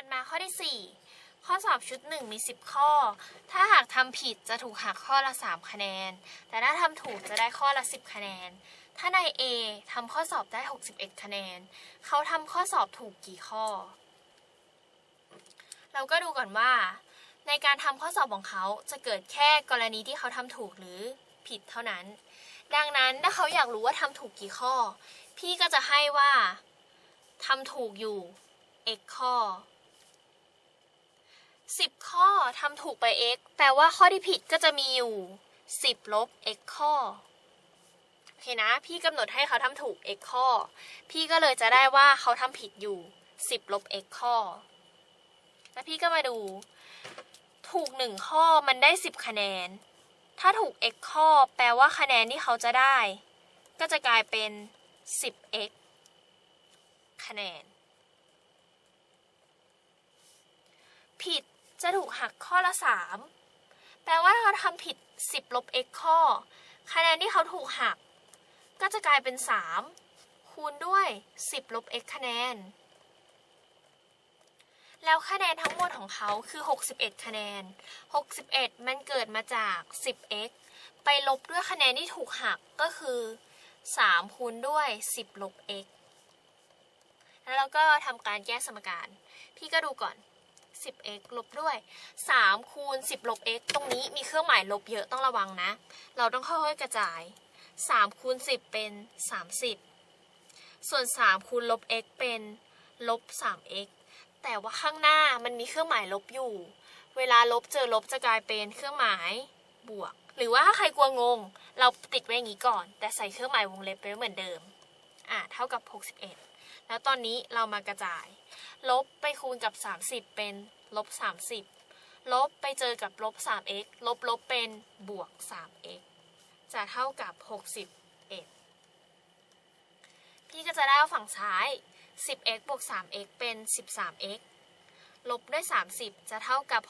ถัดมาข้อที่ 4 ข้อสอบชุด 1 มี 10 ข้อ ถ้าหากทำผิดจะถูกหักข้อละ 3 คะแนน แต่ถ้าทำถูกจะได้ข้อละ 10 คะแนน ถ้านาย A ทำข้อสอบได้ 61 คะแนน เขาทำข้อสอบถูกกี่ข้อ เราก็ดูก่อนว่า ในการทำข้อสอบของเขาจะเกิดแค่กรณีที่เขาทำถูกหรือผิดเท่านั้น ดังนั้นถ้าเขาอยากรู้ว่าทำถูกกี่ข้อ พี่ก็จะให้ว่าทำถูกอยู่ x ข้อ 10 ข้อทำถูกไป x แปลว่าข้อที่ผิดก็จะมีอยู่ 10 ลบ x ข้อ โอเคนะ พี่กำหนดให้เขาทำถูก x ข้อ พี่ก็เลยจะได้ว่าเขาทำผิดอยู่ 10 ลบ x ข้อ แล้วพี่ก็มาดู ถูก 1 ข้อมันได้ 10 คะแนน ถ้าถูก x ข้อ แปลว่าคะแนนที่เขาจะได้ ก็จะกลายเป็น 10x คะแนน ผิด จะถูกหักข้อละ 3 แปลว่าเขาทำผิด 10 ลบ x ข้อ คะแนนที่เขาถูกหัก ก็จะกลายเป็น 3 คูณด้วย 10 ลบ x คะแนน แล้วคะแนนทั้งหมดของเขาคือ 61 คะแนน 61 มันเกิดมาจาก 10x ไปลบด้วยคะแนนที่ถูกหักก็คือ 3 คูณด้วย 10 ลบ x แล้วเราก็ทำการแก้สมการ พี่ก็ดูก่อน 10x ลบด้วย 3 คูณ 10 ลบ x ตรงนี้มีเครื่องหมายลบเยอะต้องระวังนะ เราต้องค่อยๆกระจาย 3 คูณ 10 เป็น 30 ส่วน 3 คูณลบ x เป็นลบ 3x แต่ว่าข้างหน้ามันมีเครื่องหมายลบอยู่ เวลาลบเจอลบจะกลายเป็นเครื่องหมายบวก หรือว่าถ้าใครกลัวงง เราติดไว้อย่างนี้ก่อน แต่ใส่เครื่องหมายวงเล็บไปไว้เหมือนเดิม อะเท่ากับ 61 แล้วตอนนี้เรามากระจาย ลบไปคูณกับ 30 เป็นลบ 30 ลบไปเจอกับลบ 3x ลบลบเป็นบวก 3x จะเท่ากับ 61 พี่ก็จะได้ว่าฝั่งซ้าย 10x บวก 3x เป็น 13x ลบด้วย 30 จะเท่ากับ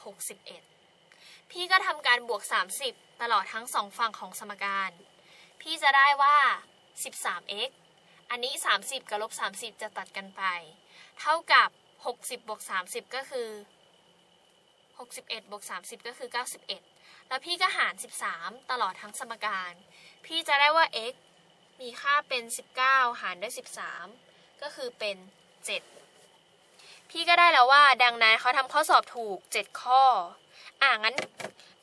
61 พี่ก็ทำการบวก 30 ตลอดทั้งสองฝั่งของสมการ พี่จะได้ว่า 13x อันนี้ 30 กับลบ 30 จะตัดกันไป เท่ากับ 60บวก30 ก็คือ 61บวก30 ก็คือ 91 แล้วพี่ก็หาร 13 ตลอดทั้งสมการ พี่จะได้ว่า x มีค่าเป็น 19 หารด้วย 13 ก็คือเป็น 7 พี่ก็ได้แล้วว่าดังนั้นเขาทำข้อสอบถูก 7 ข้อ อ่างั้น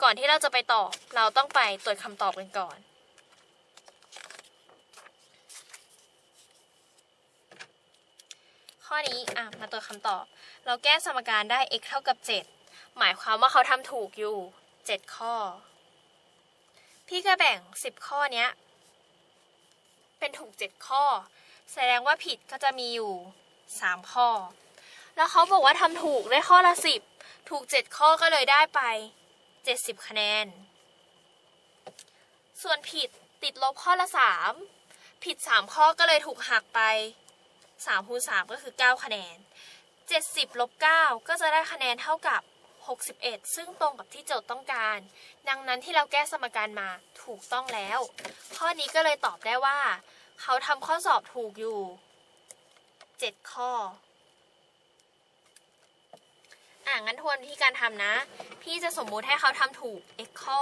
ก่อนที่เราจะไปตอบเราต้องไปตรวจคำตอบกันก่อน ข้อนี้อะมาตรวคำตอบ เราแก้สมการได้ x เท่ากับ 7 หมายความว่าเขาทำถูกอยู่ 7 ข้อ พี่ก็แบ่ง 10 ข้อเนี้ย เป็นถูก 7 ข้อ แสดงว่าผิดก็จะมีอยู่ 3 ข้อ แล้วเขาบอกว่าทำถูกได้ข้อละ 10 ถูก 7 ข้อก็เลยได้ไป 70 คะแนน ส่วนผิดติดลบข้อละ 3 ผิด 3 ข้อก็เลยถูกหักไป 3คูณ3ก็คือ 9 คะแนน 70ลบ9ก็จะได้คะแนนเท่ากับ 61 ซึ่งตรงกับที่โจทย์ต้องการ ดังนั้นที่เราแก้สมการมาถูกต้องแล้ว ข้อนี้ก็เลยตอบได้ว่า เขาทำข้อสอบถูกอยู่ 7 ข้ออะงั้นทวนวิธีการทำนะ พี่จะสมมุติให้เขาทำถูก x ข้อ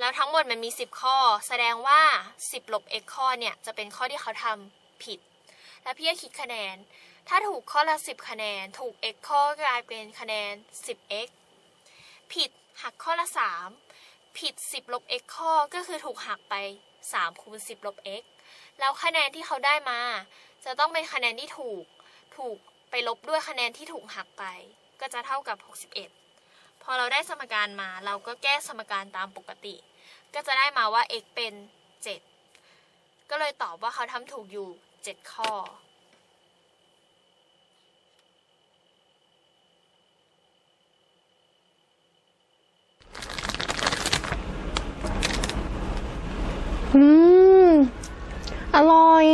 แล้วทั้งหมดมันมี 10 ข้อ แสดงว่า 10ลบ x ข้อเนี่ย จะเป็นข้อที่เขาทำผิด แล้วพี่ก็คิดคะแนน ถ้าถูกข้อละ 10 คะแนน ถูก x ข้อกลายเป็นคะแนน 10x ผิดหักข้อละ 3 ผิด 10 ลบ x ข้อก็คือถูกหักไป 3 คูณ 10 ลบ x แล้วคะแนนที่เขาได้มา จะต้องเป็นคะแนนที่ถูก ถูกไปลบด้วยคะแนนที่ถูกหักไป ก็จะเท่ากับ 61 พอเราได้สมการมา เราก็แก้สมการตามปกติ ก็จะได้มาว่า x เป็น 7 ก็เลยตอบว่าเขาทำถูกอยู่ 7 ข้อ อืม อร่อย